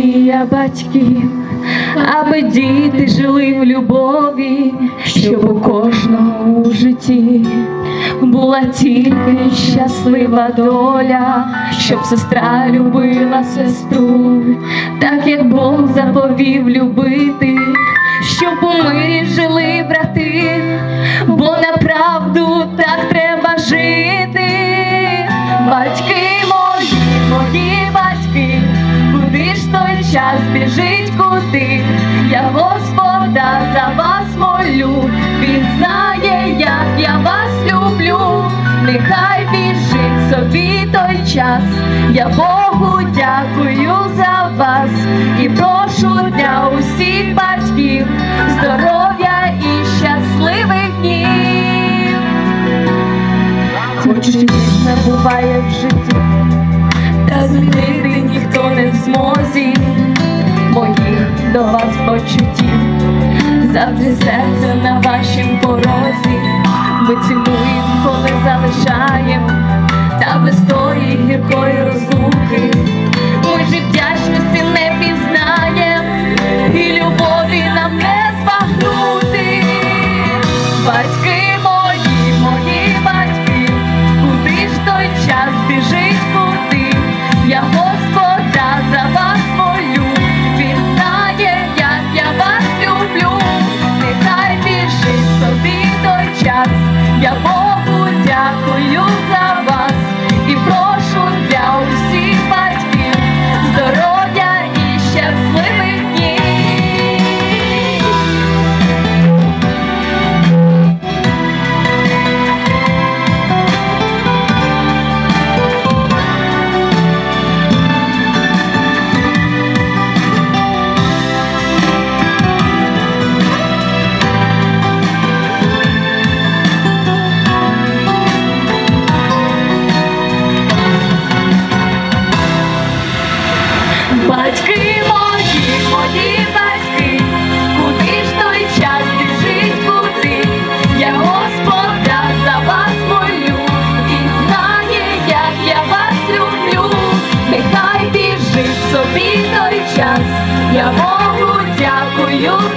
мрія батьків, аби діти жили в любові, щоб у кожного у житті була тільки щаслива доля, щоб сестра любила сестру, так як Бог заповів любити, щоб у мирі жили брати, бо на правду так біжить куди? Я Господа за вас молю, Він знає, як я вас люблю. Нехай біжить собі той час. Я Богу дякую за вас і прошу для усіх батьків здоров'я і щасливих днів. Хоч різне буває в житті, та змінити ніхто не в змозі до вас почуттів. Завжди серце на вашім порозі. Ми цінуємо, коли залишаємо, та без тої гіркої розлуки Батьки мої, мої батьки, куди ж той час біжить куди? Я Господа за вас молю, він знає, як я вас люблю, нехай біжить собі той час, я Богу дякую.